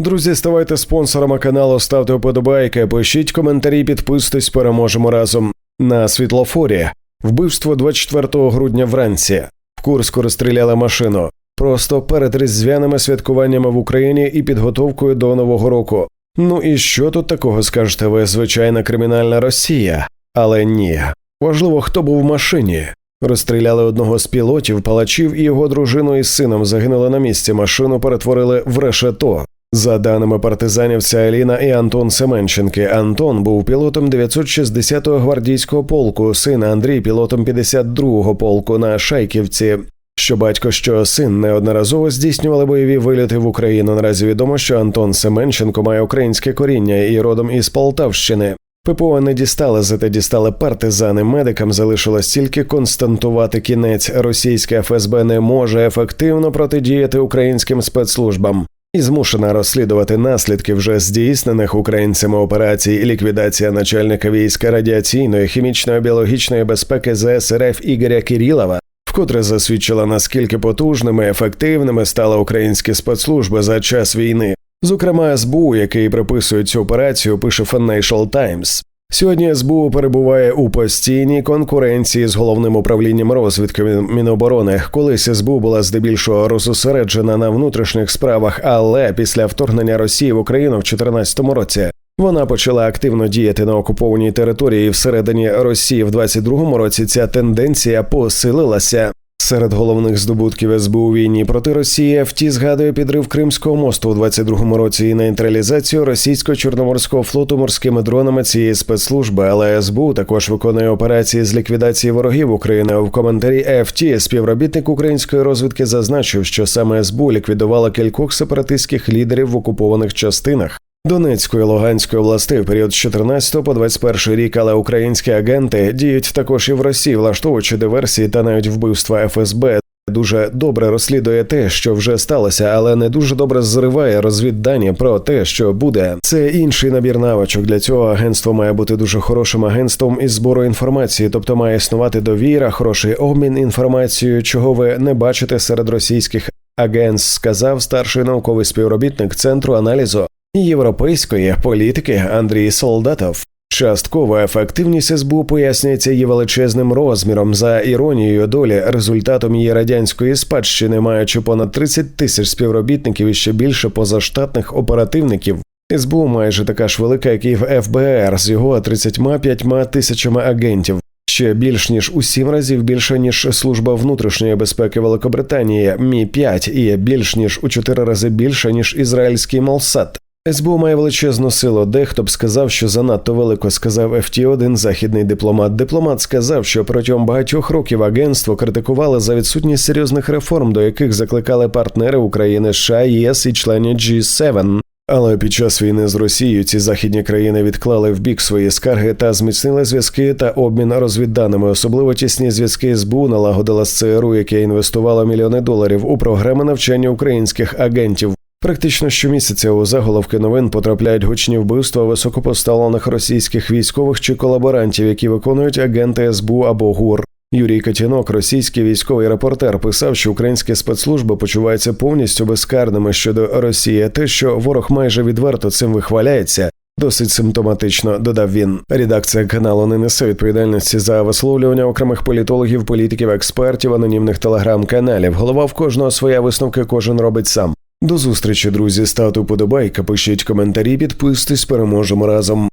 Друзі, ставайте спонсорами каналу, ставте вподобайки, пишіть коментарі, підписуйтесь, переможемо разом. На світлофорі вбивство 24 грудня вранці. В Курську розстріляли машину. Просто перед різдвяними святкуваннями в Україні і підготовкою до Нового року. Ну і що тут такого скажете ви? Звичайна кримінальна Росія? Але ні. Важливо, хто був в машині. Розстріляли одного з пілотів, палачів і його дружину із сином загинули на місці. Машину перетворили в решето. За даними партизанів, це Аліна і Антон Семенченки. Антон був пілотом 960-го гвардійського полку, син Андрій пілотом 52-го полку на Шайківці. Що батько, що син неодноразово здійснювали бойові виліти в Україну. Наразі відомо, що Антон Семенченко має українське коріння і родом із Полтавщини. ППО не дістали, зате дістали партизани. Медикам залишилось тільки константувати кінець. Російське ФСБ не може ефективно протидіяти українським спецслужбам і змушена розслідувати наслідки вже здійснених українцями операцій ліквідація начальника війська радіаційної, хімічної біологічної безпеки ЗСРФ Ігоря Кирилова, вкотре засвідчила наскільки потужними, ефективними стали українські спецслужби за час війни. Зокрема, СБУ, який приписує цю операцію, пише Financial Times. Сьогодні СБУ перебуває у постійній конкуренції з головним управлінням розвідки Міноборони. Колись СБУ була здебільшого розосереджена на внутрішніх справах, але після вторгнення Росії в Україну в 2014 році вона почала активно діяти на окупованій території. Всередині Росії в 2022 році ця тенденція посилилася. Серед головних здобутків СБУ у війні проти Росії ФТІ згадує підрив Кримського мосту у 22-му році і нейтралізацію російсько-чорноморського флоту морськими дронами цієї спецслужби. Але СБУ також виконує операції з ліквідації ворогів України. В коментарі ФТІ співробітник української розвідки зазначив, що саме СБУ ліквідувала кількох сепаратистських лідерів в окупованих частинах. Донецької Луганської областей в період з 14 по 21 рік, але українські агенти діють також і в Росії, влаштовуючи диверсії та навіть вбивства ФСБ. Дуже добре розслідує те, що вже сталося, але не дуже добре зриває розвіддані про те, що буде. Це інший набір навичок. Для цього агентство має бути дуже хорошим агентством із збору інформації, тобто має існувати довіра, хороший обмін інформацією, чого ви не бачите серед російських агентств, сказав старший науковий співробітник центру аналізу європейської політики Андрій Солдатов. Часткова ефективність СБУ пояснюється її величезним розміром за іронією долі, результатом її радянської спадщини, маючи понад 30 тисяч співробітників і ще більше позаштатних оперативників. СБУ майже така ж велика, як і в ФБР, з його 35 тисячами агентів. Ще більш ніж у сім разів більше ніж служба внутрішньої безпеки Великобританії Мі 5 і більш ніж у чотири рази більше ніж ізраїльський Молсад. СБУ має величезну силу. Дехто б сказав, що занадто велико сказав ФТ один західний дипломат. Дипломат сказав, що протягом багатьох років агентство критикували за відсутність серйозних реформ, до яких закликали партнери України, США, ЄС і члені G7. Але під час війни з Росією ці західні країни відклали в бік свої скарги та зміцнили зв'язки та обмін розвідданими. Особливо тісні зв'язки СБУ налагодила з ЦРУ, яке інвестувало мільйони доларів у програми навчання українських агентів. Практично щомісяця у заголовки новин потрапляють гучні вбивства високопоставлених російських військових чи колаборантів, які виконують агенти СБУ або ГУР. Юрій Катінок, російський військовий репортер, писав, що українські спецслужби почуваються повністю безкарними щодо Росії. Те, що ворог майже відверто цим вихваляється, досить симптоматично. Додав він. Редакція каналу не несе відповідальності за висловлювання окремих політологів, політиків, експертів, анонімних телеграм-каналів. Голова в кожного своя висновки кожен робить сам. До зустрічі, друзі. Ставте подобайка, пишіть коментарі, підписуйтесь, переможемо разом.